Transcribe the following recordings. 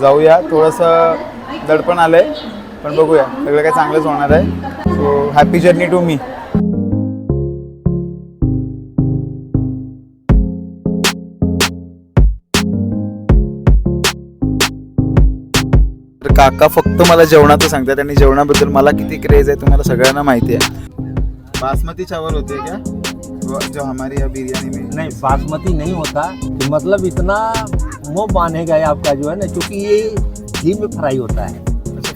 जाऊया. थोडंसं दडपण आलंय पण बघूया. सगळं काय चांगलंच होणार आहे. So happy journey to me तर काका फक्त मला जेवणाचं सांगतात आणि जेवणाबद्दल मला किती क्रेज आहे तुम्हाला सगळ्यांना माहिती आहे. बासमती चावल होते क्या वो जो हमारी यहाँ बिरयानी में नहीं बासमती नहीं होता. मतलब इतना मुंह बांधेगा ये आपका जो है ना क्योंकि ये घी में फ्राई होता है।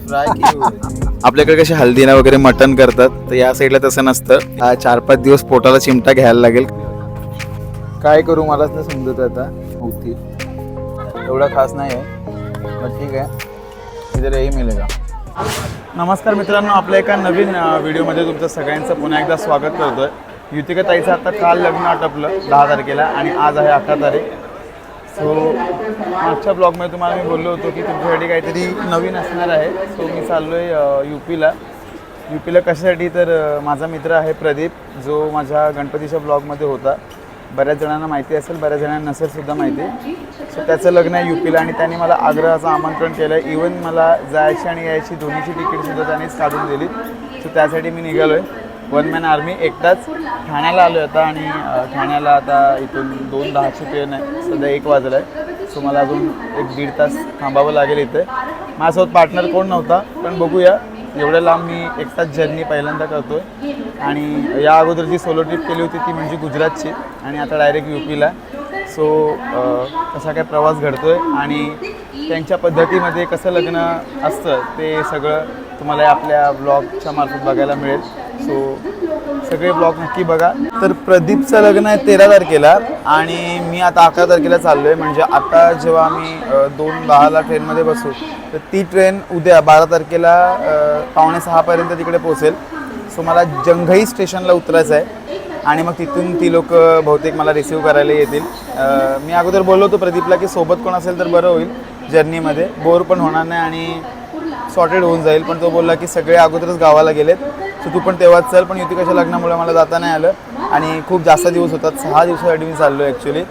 आपल्याकडे कसे हल्दीना वगैरे मटन करतात तर या साईडला तसं नसतं. हा चार पाच दिवस पोटाला चिमटा घ्यायला लागेल. काय करू मलाच नाही समजत आता होती एवढा खास नाही आहे पण ठीक आहे. इधर यही मिळेगा नमस्कार मित्रांनो आपल्या एका नवीन अ, व्हिडिओमध्ये तुमचं सगळ्यांचं पुन्हा एकदा स्वागत करतोय. युतिका ताईचं आता काल लग्न आटपलं दहा तारखेला आणि आज आहे अकरा तारीख. सो मागच्या ब्लॉगमध्ये तुम्हाला मी बोललो होतो की तुमच्यासाठी काहीतरी नवीन असणार आहे. सो मी चाललो आहे यू पीला यू पीला कशासाठी? तर माझा मित्र आहे प्रदीप. जो माझ्या गणपतीच्या ब्लॉगमध्ये होता. बऱ्याच जणांना माहिती असेल बऱ्याच जणांना नसेल सुद्धा माहिती. सो त्याचं लग्न आहे यू पीला आणि त्यांनी मला आग्रहाचं आमंत्रण केलं आहे इवन मला जायची आणि यायची दोन्हीची तिकीटसुद्धा त्यांनीच काढून दिली. सो त्यासाठी मी निघालो आहे वन मॅन आर्मी एकटाच ठाण्याला आलो होता आणि ठाण्याला आता इथून दोन दहाची ट्रेन आहे. सध्या एक वाजलं आहे सो मला अजून एक दीड तास थांबावं लागेल इथे. माझ्यासोबत पार्टनर कोण नव्हता पण बघूया. एवढ्या लांब मी एकटाच जर्नी पहिल्यांदा करतोय. आणि या अगोदर जी सोलो ट्रिप केली होती ती म्हणजे गुजरातची. आणि आता डायरेक्ट यू पीला सो कसा काय प्रवास घडतो आहे आणि त्यांच्या पद्धतीमध्ये कसं लग्न असतं ते सगळं तुम्हाला आपल्या ब्लॉगच्या मार्फत बघायला मिळेल. सो सगळे ब्लॉग नक्की बघा. तर प्रदीपचं लग्न आहे तेरा तारखेला आणि मी आता अकरा तारखेला चाललो आहे म्हणजे आता जेव्हा आम्ही दोन दहाला ट्रेनमध्ये बसू तर ती ट्रेन उद्या बारा तारखेला पावणे सहापर्यंत तिकडे पोहोचेल. सो मला जंघई स्टेशनला उतरायचं आहे आणि मग तिथून ती लोक बहुतेक मला रिसीव करायला येतील. मी अगोदर बोललो होतो प्रदीपला की सोबत कोण असेल तर बरं होईल जर्नीमध्ये बोर पण होणार नाही आणि सॉर्टेड होऊन जाईल. पण तो बोलला की सगळे अगोदरच गावाला गेलेत. सो तू पण तेव्हाच चल पण युतिकाच्या लग्नामुळे मला जाता नाही आलं. आणि खूप जास्त दिवस होतात सहा दिवसासाठी मी चाललो आहे ॲक्च्युली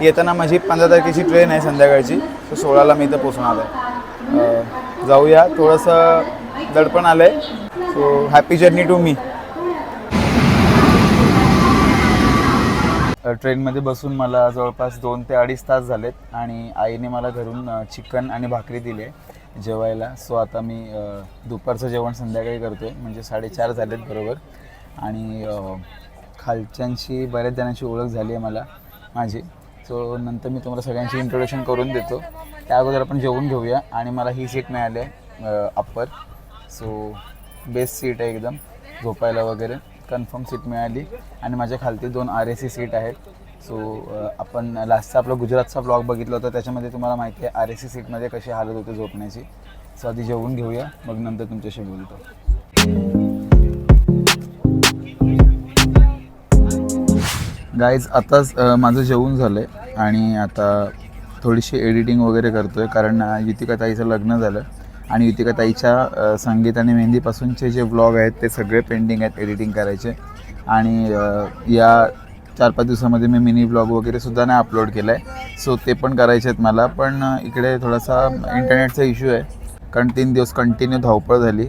येताना माझी पंधरा तारखेची ट्रेन आहे संध्याकाळची सो सोळाला मी इथं पोचणार आहे. जाऊया थोडंसं दडपण आलं आहे so happy journey to me ट्रेनमध्ये बसून मला जवळपास दोन ते अडीच तास झालेत आणि आईने मला घरून चिकन आणि भाकरी दिली आहे. जेवायला. सो आता मी दुपारचं जेवण संध्याकाळी करतो आहे म्हणजे साडेचार झालेत बरोबर. आणि खालच्यांशी बऱ्याच जणांची ओळख झाली आहे मला माझी. सो नंतर मी तुम्हाला सगळ्यांची इंट्रोडक्शन करून देतो. त्या अगोदर आपण जेवून घेऊया. आणि मला ही सीट मिळाली आहे अप्पर सो बेस्ट सीट आहे एकदम झोपायला वगैरे. कन्फर्म सीट मिळाली. आणि माझ्या खालती दोन आर एस सी सीट आहेत. सो आपण लास्टचा आपला गुजरातचा ब्लॉग बघितला होता त्याच्यामध्ये तुम्हाला माहिती आहे आर एस सी सीटमध्ये कशी हालत होते झोपण्याची. सो आधी जेवून घेऊया मग नंतर तुमच्याशी बोलतो. गाईज आताच माझं जेवून झालं आहे आणि आता थोडीशी एडिटिंग वगैरे करतो आहे कारण युतिका ताईचं लग्न झालं. आणि युतिका ताईच्या संगीत आणि मेहंदीपासूनचे जे व्लॉग आहेत ते सगळे पेंडिंग आहेत एडिटिंग करायचे. आणि या चार पाच दिवसामध्ये मी मिनी ब्लॉग वगैरे सुद्धा नाही अपलोड केलं आहे सो ते पण करायचे आहेत मला. पण इकडे थोडासा इंटरनेटचा इश्यू आहे. कारण तीन दिवस कंटिन्यू धावपळ झाली.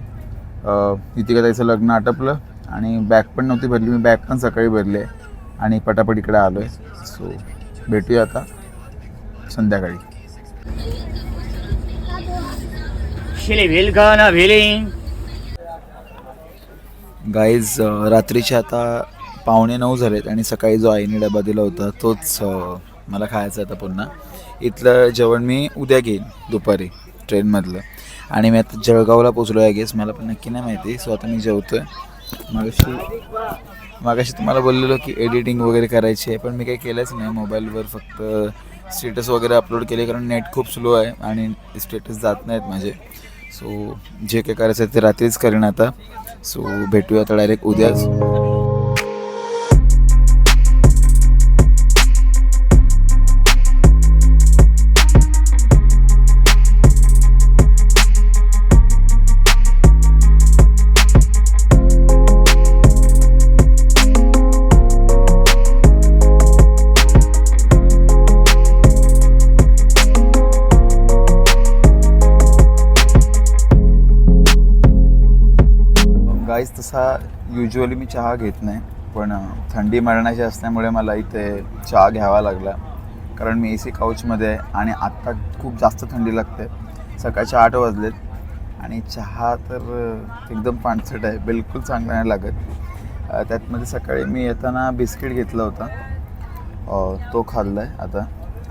अ, युतिका ताईचं लग्न आटपलं आणि बॅग पण नव्हती भरली. मी बॅग पण सकाळी भरली आहे आणि पटापट इकडे आलो आहे सो भेटूया आता संध्याकाळी. गाईज रात्रीचे आता पावणे नऊ झालेत आणि सकाळी जो आईने डबा दिला होता तोच मला खायचा आता पुन्हा. इथलं जेवण मी उद्या घेईन दुपारी ट्रेनमधलं. आणि मी आता जळगावला पोचलो आहे गेस मला पण नक्की नाही माहिती. सो आता मी जेवतो आहे मागाशी मागाशी तुम्हाला बोललेलो की एडिटिंग वगैरे करायची आहे पण मी काही केलंच नाही. मोबाईलवर फक्त स्टेटस वगैरे अपलोड केले कारण नेट खूप स्लो आहे आणि स्टेटस जात नाहीत माझे. सो जे काही करायचं आहे ते रात्रीच करेन आता. सो भेटूया आता डायरेक्ट उद्याच. तसा युजली मी चहा घेत नाही. पण थंडी मरणाची असल्यामुळे मला इथे चहा घ्यावा लागला. कारण मी ए सी काउचमध्ये आहे आणि आत्ता खूप जास्त थंडी लागते. सकाळचे आठ वाजलेत आणि चहा तर एकदम पाणसट आहे. बिलकुल चांगला नाही लागत. त्यातमध्ये सकाळी मी येताना बिस्किट घेतला होता. तो खाल्ला आहे आता.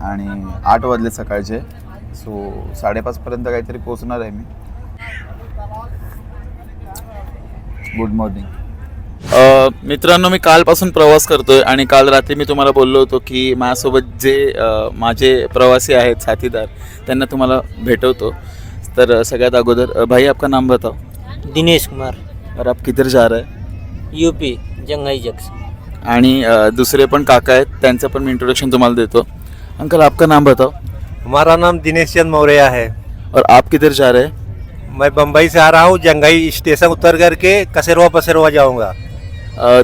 आणि आठ वाजले सकाळचे. सो साडेपाचपर्यंत काहीतरी पोचणार आहे मी. गुड मॉर्निंग मित्रांनो मी कालपासून प्रवास करतोय आणि काल रात्री मी तुम्हाला बोललो होतो की माझ्यासोबत जे अ, माझे प्रवासी आहेत साथीदार त्यांना तुम्हाला भेटवतो. तर अ, सगळ्यात अगोदर अ, भाई आपका नाम बताओ. दिनेश कुमार. और आप किधर जा रहे? हैं यूपी जंगाई जंक्शन. आणि अ, दुसरे पण काका आहेत त्यांचं पण मी इंट्रोडक्शन तुम्हाला देतो. अंकल आपका नाम बताओ. हमारा नाम दिनेश चंद मौर्य है। और आप किधर जा रहे? हैं मैं बम्बई से आ रहा हूँ जंगाई स्टेशन उतर करके कसेरवा पसेरवा जाऊँगा।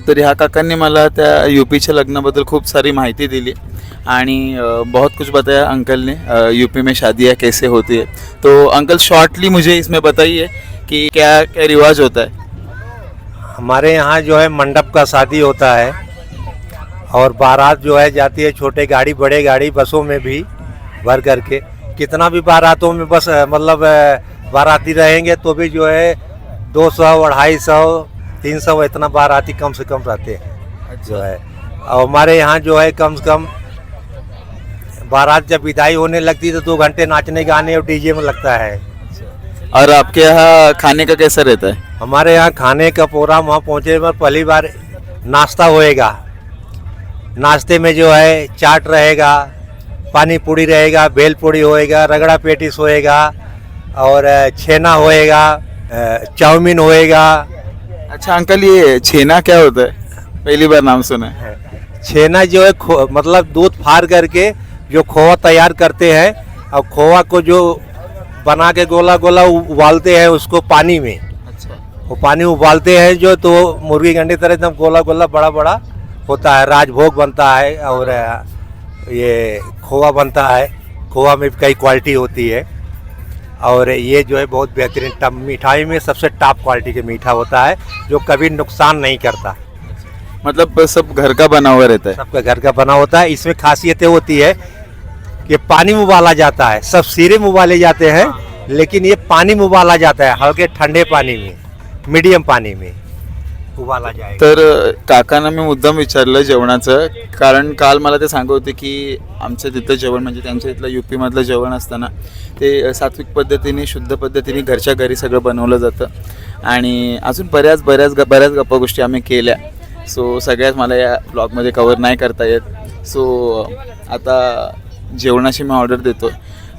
तर ह्या काकांनी मला त्या यू पीच्या लग्नाबद्दल खूप सारी माहिती दिली आणि बहुत कुछ बताया अंकल ने. यूपी में शादियाँ कैसे होती है. तो अंकल शॉर्टली मुझे इसमें बताइए कि क्या क्या रिवाज होता है? हमारे यहाँ जो है मंडप का शादी होता है और बारात जो है जाती है छोटे गाड़ी बड़े गाड़ी बसों में भी भर करके। कितना भी बारातों में बस मतलब बाराती रहेंगे तो भी जो है दो सौ अढ़ाई सौ तीन सौ इतना बाराती कम से कम रहते हैं जो है। और हमारे यहाँ जो है कम से कम बारात जब विदाई होने लगती है तो दो घंटे नाचने गाने और डीजे में लगता है। और आपके यहाँ खाने का कैसा रहता है? हमारे यहाँ खाने का प्रोग्राम वहाँ पहुँचे पर पहली बार नाश्ता होएगा। नाश्ते में जो है चाट रहेगा पानी पूड़ी रहेगा भेल पूड़ी होएगा रगड़ा पेटिस होएगा और छेना होएगा चाउमीन होएगा। अच्छा अंकल ये छेना क्या होता है? पहली बार नाम सुना है। छेना जो है मतलब दूध फाड़ करके जो खोवा तैयार करते हैं और खोवा को जो बना के गोला गोला उबालते हैं उसको पानी में। अच्छा। वो पानी उबालते हैं जो तो मुर्गी अंडे तरह एकदम गोला गोला बड़ा बड़ा होता है। राजभोग बनता है और ये खोआ बनता है। खोआ में कई क्वालिटी होती है। और ये जो है बहुत बेहतरीन मिठाई में सबसे टॉप क्वालिटी का मीठा होता है जो कभी नुकसान नहीं करता। मतलब सब घर का बना हुआ रहता है? सबका घर का बना होता है। इसमें खासियतें होती है कि पानी में उबाला जाता है। सब सिरे में उबाले जाते हैं लेकिन ये पानी में उबाला जाता है हल्के ठंडे पानी में मीडियम पानी में। तर काकांना मी मुद्दाम विचारलं जेवणाचं. कारण काल मला ते सांगत होते की आमच्या तिथं जेवण म्हणजे त्यांच्या इथलं यू पीमधलं जेवण असताना ते सात्विक पद्धतीने शुद्ध पद्धतीने घरच्या घरी सगळं बनवलं जातं. आणि अजून बऱ्याच बऱ्याच ग- बऱ्याच गप्पा गोष्टी आम्ही केल्या. सो सगळ्याच मला या ब्लॉगमध्ये कवर नाही करता येत. सो आता जेवणाची मी ऑर्डर देतो.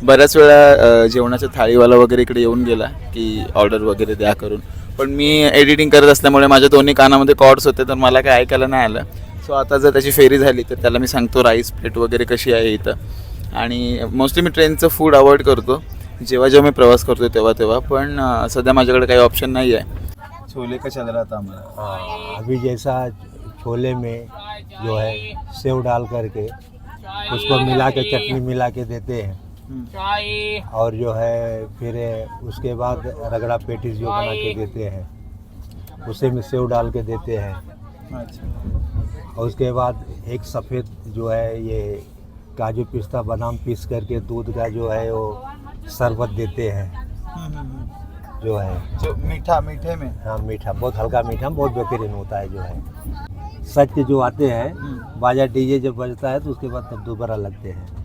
बऱ्याच वेळा जेवणाच्या थाळीवाला वगैरे इकडे येऊन गेला की ऑर्डर वगैरे द्या करून. पण मी एडिटिंग करत असल्यामुळे माझ्या दोन्ही कानामध्ये कॉर्ड्स होते तर मला काय ऐकायला नाही आलं. सो आता जर त्याची फेरी झाली तर त्याला मी सांगतो राईस प्लेट वगैरे कशी आहे इथं. आणि मोस्टली मी ट्रेनचं फूड अवॉइड करतो. जेव्हा जेव्हा मी प्रवास करतो तेव्हा तेव्हा. पण सध्या माझ्याकडे काही ऑप्शन नाही आहे छोले का चल रहा था हमारा हाँ, अभी जैसा छोले में जो है सेव डाल करके उसको मिला के चटनी मिला के देते हैं. और जो है फिर उसके बाद रगड़ा पेटिस जो बना के देते हैं उसे में सेव डाल के देते हैं। अच्छा। और उसके बाद एक सफ़ेद जो है ये काजू पिस्ता बादाम पीस करके दूध का जो है वो शरबत देते हैं। जो है। जो मीठा मीठे में? हाँ मीठा बहुत हल्का मीठा बहुत बेहतरीन होता है जो है। सच के जो आते हैं बाजा डीजे जब बजता है तो उसके बाद तब दोबारा लगते हैं।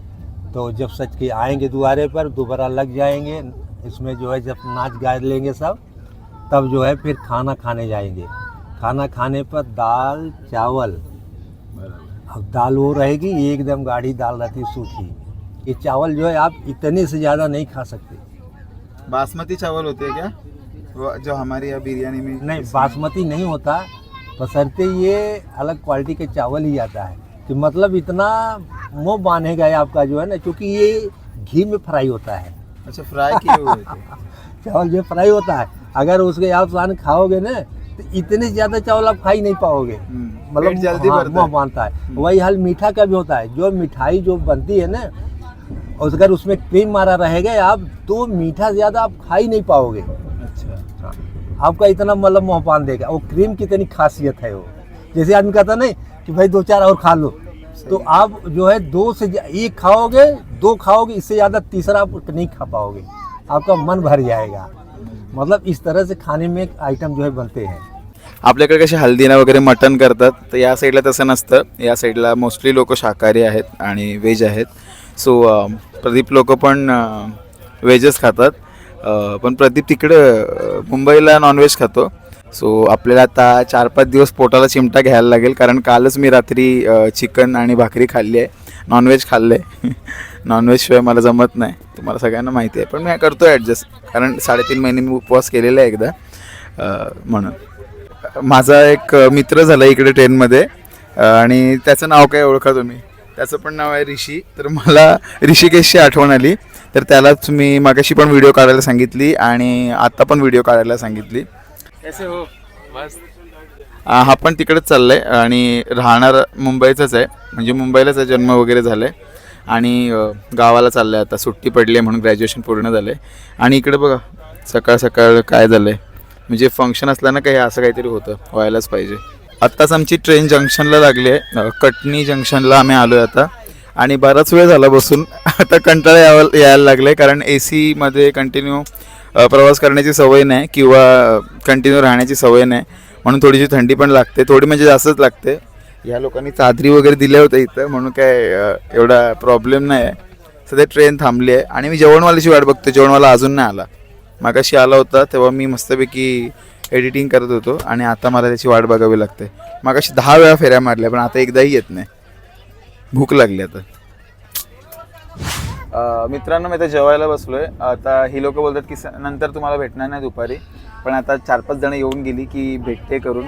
तो जब सच के आएँगे दुआरे पर दोबारा लग जाएँगे इसमें जो है जब नाच गा लेंगे सब तब जो है फिर खाना खाने जाएँगे। खाना खाने पर दाल चावल। अब दाल वो रहेगी एकदम गाढ़ी दाल रहती सूखी। ये चावल जो है आप इतने से ज़्यादा नहीं खा सकते। बासमती चावल होते हैं क्या? जो हमारे यहाँ बिरयानी में नहीं बासमती नहीं होता बसरते ये अलग क्वालिटी के चावल ही आता है। कि मतलब इतना मुँह बांधेगा ये आपका जो है ना क्योंकि ये घी में फ्राई होता है। अच्छा फ्राई किए हुए चावल जो फ्राई होता है अगर उसके आप साथ खाओगे ना तो इतने ज़्यादा चावल आप खा ही नहीं पाओगे। हम्म, पेट जल्दी हाँ, मुँह है। बांधता है। वही हाल मीठा का भी होता है। जो मिठाई जो बनती है ना और अगर उसमें क्रीम मारा रहेगा आप तो मीठा ज़्यादा आप खा ही नहीं पाओगे। अच्छा। आपका इतना मतलब मुँह बाँध देगा वो क्रीम की इतनी खासियत है वो। जैसे आदमी कहता नहीं कि भाई दो चार और खा लो। तो आप जो है दो से एक खाओगे दो खाओगे इससे ज़्यादा तीसरा आप नहीं खा पाओगे। आपका मन भर जाएगा। मतलब इस तरह से खाने में आइटम जो है बनते हैं। आपल्याकडे कसे हल्दीना वगैरे मटण करतात तर या साईडला तसं नसतं. या साईडला मोस्टली लोक शाकाहारी आहेत आणि व्हेज आहेत. सो प्रदीप लोक पण व्हेजच खातात. पण प्रदीप तिकडं मुंबईला नॉनव्हेज खातो. सो आपल्याला आता चार पाच दिवस पोटाला चिमटा घ्यायला लागेल कारण कालच मी रात्री चिकन आणि भाकरी खाल्ली आहे. नॉनव्हेज खाल्लं आहे नॉनव्हेजशिवाय मला जमत नाही. तुम्हाला सगळ्यांना माहिती आहे. पण मी करतो ॲडजस्ट कारण साडेतीन महिने मी उपवास केलेला आहे एकदा. म्हणून. माझा एक मित्र झाला इकडे ट्रेनमध्ये आणि त्याचं नाव काय ओळखा तुम्ही? त्याचं पण नाव आहे ऋषी. तर मला ऋषिकेशची आठवण आली. तर त्यालाच मी मागाशी पण व्हिडिओ काढायला सांगितली आणि आत्ता पण व्हिडिओ काढायला सांगितली. कसे हो? मस्त. हा पण तिकडेच चाललाय आणि राहणार मुंबईचाच आहे. म्हणजे मुंबईलाच आहे जन्म वगैरे झालाय आणि गावाला चाललाय आता. सुट्टी पडली आहे म्हणून ग्रॅज्युएशन पूर्ण झालंय. आणि इकडे बघा सकाळ सकाळ काय झालंय. म्हणजे फंक्शन असलं ना काही असं काहीतरी होतं. व्हायलाच पाहिजे. आत्ताच आमची ट्रेन जंक्शनला लागली आहे कटनी जंक्शनला आम्ही आलो आहे आता. आणि बराच वेळ झाला बसून. आता कंटाळा यावं यायला लागलं आहे कारण ए सीमध्ये कंटिन्यू प्रवास करण्याची सवय नाही किंवा कंटिन्यू राहण्याची सवय नाही. म्हणून थोडीशी थंडी पण लागते. थोडी म्हणजे जास्तच लागते. या लोकांनी चादरी वगैरे दिल्या होत्या इथं. म्हणून काय एवढा प्रॉब्लेम नाही आहे. सध्या ट्रेन थांबली आहे. आणि मी जेवणवाल्याची वाट बघतो जेवणवाला अजून नाही आला. मागाशी आला होता. तेव्हा मी मस्तपैकी एडिटिंग करत होतो. आणि आता मला त्याची वाट बघावी लागते. मागाशी दहा वेळा फेऱ्या मारल्या पण आता एकदाही येत नाही. भूक लागली आता. मित्रांनो मी आता जेवायला बसलोय. आता ही लोक बोलतात की स- नंतर तुम्हाला भेटणार नाही दुपारी. पण आता चार पाच जण येऊन गेली की भेटते करून.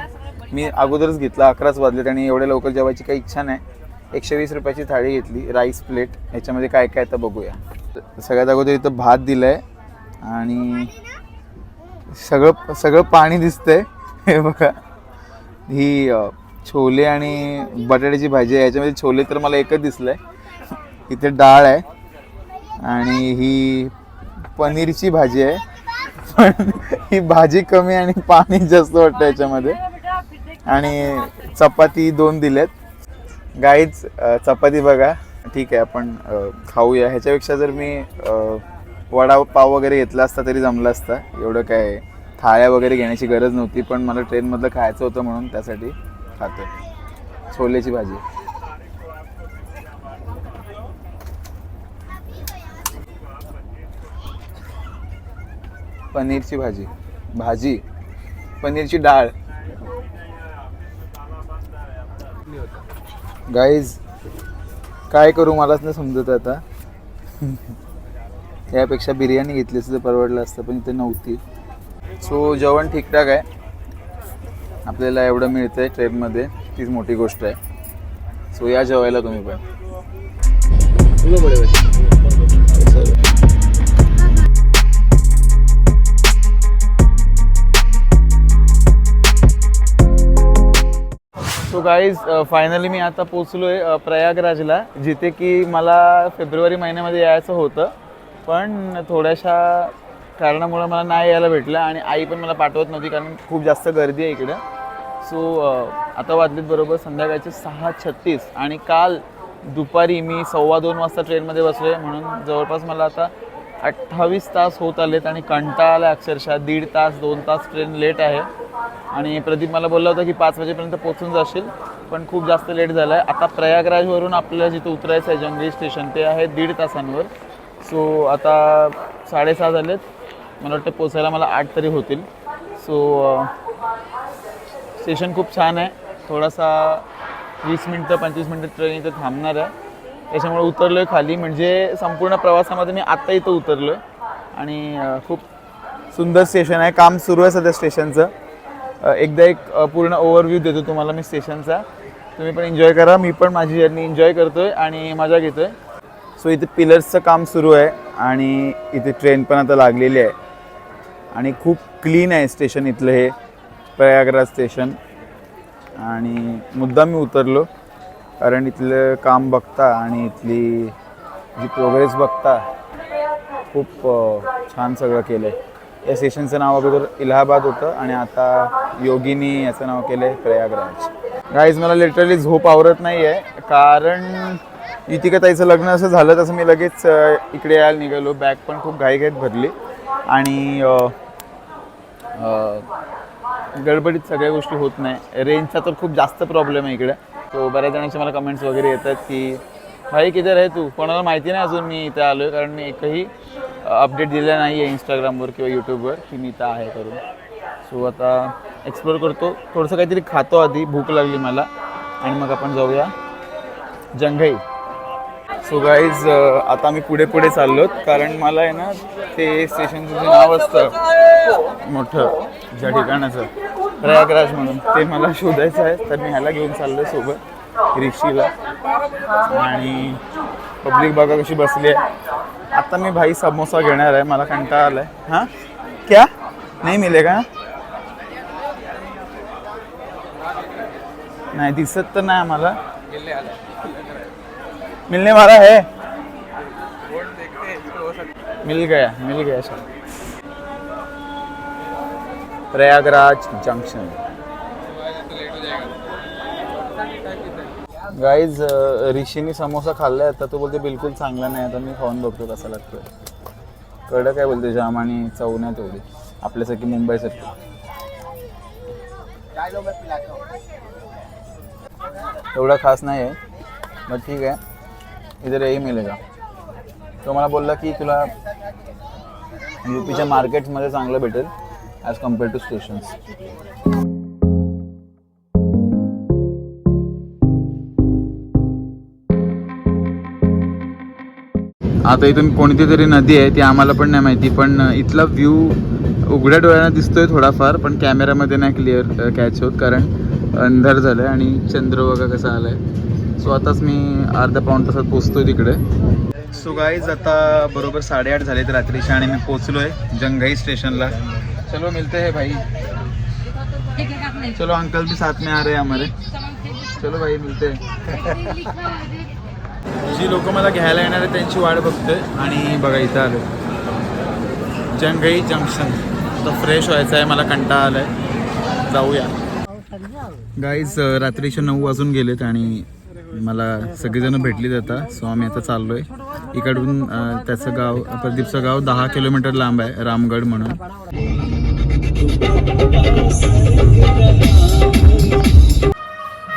मी अगोदरच घेतला अकराच वाजलेत आणि एवढ्या लवकर जेवायची काही इच्छा नाही. एकशे वीस रुपयाची थाळी घेतली राईस प्लेट. ह्याच्यामध्ये काय काय तर बघूया. सगळ्यात अगोदर इथं भात दिलाय आणि सगळं सगळं पाणी दिसतंय. हे बघा. ही छोले आणि बटाट्याची भाजी आहे. याच्यामध्ये छोले तर मला एकच दिसलंय. इथे डाळ आहे. आणि ही पनीरची भाजी आहे. पण ही भाजी कमी आणि पाणी जास्त वाटतं याच्यामध्ये. आणि चपाती दोन दिलेत. गाईच चपाती बघा. ठीक आहे आपण खाऊया. ह्याच्यापेक्षा जर मी वडा पाव वगैरे घेतला असता तरी जमला असता. एवढं काय थाळ्या वगैरे घेण्याची गरज नव्हती पण मला ट्रेनमधलं खायचं होतं म्हणून त्यासाठी खातो छोलेची भाजी. पनीरची भाजी. भाजी. पनीरची डाळ. गाईज काय करू मलाच नाही समजत आता. यापेक्षा बिर्याणी घेतली असं तर परवडलं असतं पण इथे नव्हती. सो जेवण ठीकठाक आहे. आपल्याला एवढं मिळतं आहे ट्रेनमध्ये. तीच मोठी गोष्ट आहे. सो या जेवायला तुम्ही पण. सो गाईज फायनली मी आता पोचलो आहे uh, प्रयागराजला जिथे की मला फेब्रुवारी महिन्यामध्ये यायचं होतं. पण थोड्याशा कारणामुळे मला नाही यायला भेटलं आणि आई पण मला पाठवत नव्हती कारण खूप जास्त गर्दी आहे इकडं. सो uh, आता वाजलेत बरोबर संध्याकाळचे सहा छत्तीस आणि काल दुपारी मी सव्वा दोन वाजता ट्रेनमध्ये बसलो आहे म्हणून जवळपास मला आता अठ्ठावीस तास होत आलेत आणि कंटाळा आला अक्षरशः. दीड तास दोन तास ट्रेन लेट आहे. आणि प्रदीप मला बोलला होता की पाच वाजेपर्यंत पोचून जाशील पण खूप जास्त लेट झाला आहे आता प्रयागराजवरून आपल्याला जिथं उतरायचं आहे जंगली स्टेशन ते आहे दीड तासांवर. सो आता साडेसहा झालेत. मला वाटतं पोचायला मला आठ तरी होतील. सो स्टेशन खूप छान आहे. थोडासा वीस मिनटं पंचवीस मिनटं ट्रेन इथं थांबणार आहे. त्याच्यामुळे उतरलो आहे खाली. म्हणजे संपूर्ण प्रवासामध्ये मी आत्ता इथं उतरलो आहे आणि खूप सुंदर स्टेशन आहे. काम सुरू आहे सध्या स्टेशनचं. एकदा एक पूर्ण ओव्हरव्ह्यू देतो तुम्हाला मी स्टेशनचा तुम्ही पण एन्जॉय करा. मी पण माझी जर्नी एन्जॉय करतोय आणि मजा घेतोय. सो इथे पिलर्सचं काम सुरू आहे आणि इथे ट्रेन पण आता लागलेली आहे. आणि खूप क्लीन आहे स्टेशन इथलं हे प्रयागराज स्टेशन आणि मुद्दाम मी उतरलो कारण इथलं काम बघता आणि इथली जी प्रोग्रेस बघता खूप छान सगळं केलं आहे या सेशनचं नाव अगोदर इलाहाबाद होतं आणि आता योगिनी याचं नाव केलं आहे प्रयागराज. गाईज मला लिटरली झोप आवरत नाही आहे. कारण इतिका ताईचं लग्न असं झालं तसं मी लगेच इकडे यायला निघालो. बॅग पण खूप घाईघाईत भरली. आणि गडबडीत सगळ्या गोष्टी होत नाही. रेंजचा तर खूप जास्त प्रॉब्लेम आहे इकडे. तो बऱ्याच जणांचे मला कमेंट्स वगैरे येतात की भाई किती आहे तू? कोणाला माहिती नाही अजून मी इथे आलो आहे कारण मी एकही अपडेट दिलं नाही आहे इंस्टाग्रामवर किंवा यूट्यूबवर की मी इथं आहे करून. सो आता एक्सप्लोर करतो. थोडंसं काहीतरी खातो आधी भूक लागली मला. आणि मग आपण जाऊया जंघई. सो गाईज आता आम्ही पुढे पुढे चाललो कारण मला आहे ना ते स्टेशनचं जे नाव असतं मोठं ज्या ठिकाणाचं प्रयागराज म्हणून ते मला शोधायचं आहे. तर मी ह्याला घेऊन चाललो सोबत. रिक्षीला आणि पब्लिक बघा कशी बसली आहे. आता मी भाई समोसा घेणार आहे मला कंटाळा आलाय. हां? क्या? नाही मिलेगा नाही दिसत तर नाही आम्हाला. मिलने वाला है. मिल गया मिल गया सर प्रयागराज जंक्शन. गाईज ऋषीने समोसा खाल्ला आहे आता तो बोलते बिलकुल चांगला नाही आता मी खाऊन बघतो कसा लागतो कडक काय बोलते जाम आणि चव नाही तेवढी. आपल्यासारखी मुंबईसारखी. एवढा खास नाही आहे मग ठीक आहे. इधर यही मिलेगा तो मला बोलला की तुला युपीच्या मार्केट्समध्ये चांगलं भेटेल ॲज कंपेअर टू स्टेशन्स आता इथून कोणती तरी नदी आहे ती आम्हाला पण नाही माहिती पण इथला व्ह्यू उघड्या डोळ्यांना दिसतोय थोडाफार पण कॅमेऱ्यामध्ये नाही क्लिअर कॅच होत कारण अंधार झालं आहे आणि चंद्र वगैरे कसा आलाय. सो आताच मी अर्ध्या पाऊण तासात पोचतोय तिकडे. सो गाईज आता बरोबर साडेआठ झालेत रात्रीचे आणि मी पोचलोय जंघाई स्टेशनला. चलो मिलते है भाई. चलो अंकल भी साथ में आ रहे हैं हमारे. चलो भाई मिलते. हैं जी लोक मला घ्यायला येणार आहेत त्यांची वाट बघतोय. आणि बघा इथं आलो. जंगई जंक्शन. आता फ्रेश व्हायचं आहे मला कंटाळा आलाय. जाऊया. गाईज रात्रीचे नऊ वाजून गेलेत आणि मला सगळेजण भेटलीत आता. सो आम्ही आता चाललोय. इकडून त्याचं गाव प्रदीपचं गाव दहा किलोमीटर लांब आहे रामगड म्हणून.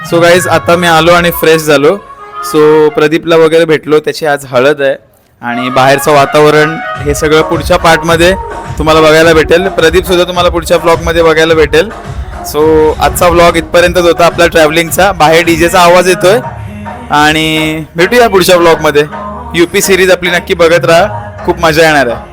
सो गाईज आता मी आलो आणि फ्रेश झालो. सो प्रदीपला वगैरे भेटलो त्याची आज हळद आहे. आणि बाहेरचं वातावरण हे सगळं पुढच्या पार्टमध्ये तुम्हाला बघायला भेटेल. प्रदीप सुद्धा तुम्हाला पुढच्या ब्लॉगमध्ये बघायला भेटेल. सो आजचा ब्लॉग इथपर्यंतच होता आपला ट्रॅव्हलिंगचा बाहेर डीजेचा आवाज येतोय. आणि भेटूया पुढच्या ब्लॉगमध्ये यू पी सिरीज आपली नक्की बघत राहा. खूप मजा येणार आहे.